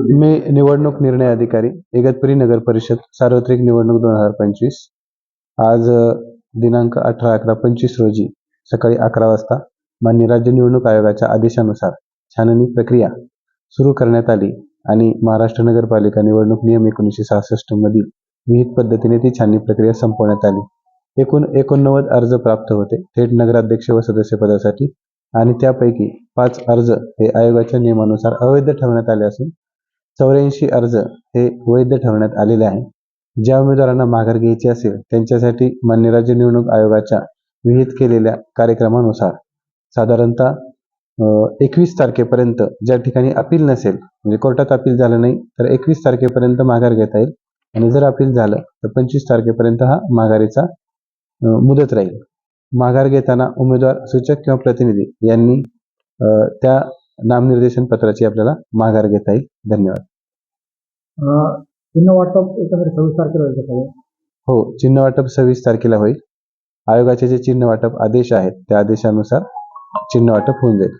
मी निवडणूक निर्णय अधिकारी इगतपुरी नगर परिषद सार्वत्रिक निवडणूक दोन हजार पंचवीस. आज दिनांक अठरा अकरा पंचवीस रोजी सकाळी अकरा वाजता मान्य राज्य निवडणूक आयोगाच्या आदेशानुसार छाननी प्रक्रिया सुरू करण्यात आली आणि महाराष्ट्र नगरपालिका निवडणूक नियम एकोणीसशे सहासष्ट मधील विहित पद्धतीने ती छाननी प्रक्रिया संपवण्यात आली. एकूण एकोणनव्वद अर्ज प्राप्त होते. थेट नगराध्यक्ष व सदस्य पदासाठी आणि त्यापैकी पाच अर्ज हे आयोगाच्या नियमानुसार अवैध ठरवण्यात आले असून चौऱ्याऐंशी अर्ज हे वैध ठरवण्यात आलेले आहे. ज्या उमेदवारांना माघार घ्यायची असेल त्यांच्यासाठी मान्य राज्य निवडणूक आयोगाच्या विहित केलेल्या कार्यक्रमानुसार साधारणतः एकवीस तारखेपर्यंत ज्या ठिकाणी अपील नसेल म्हणजे कोर्टात अपील झालं नाही तर एकवीस तारखेपर्यंत माघार घेता येईल. आणि जर अपील झालं तर पंचवीस तारखेपर्यंत हा माघारीचा मुदत राहील. माघार घेताना उमेदवार सूचक किंवा प्रतिनिधी यांनी त्या नामनिर्देशन पत्राची आपल्याला माघार घेता येईल. धन्यवाद. चिन्ह वाटप एकंदरीत सव्वीस तारखेला होईल का हो चिन्ह वाटप सव्वीस तारखेला होईल. आयोगाचे जे चिन्ह वाटप आदेश आहेत त्या आदेशानुसार चिन्ह वाटप होऊन जाईल.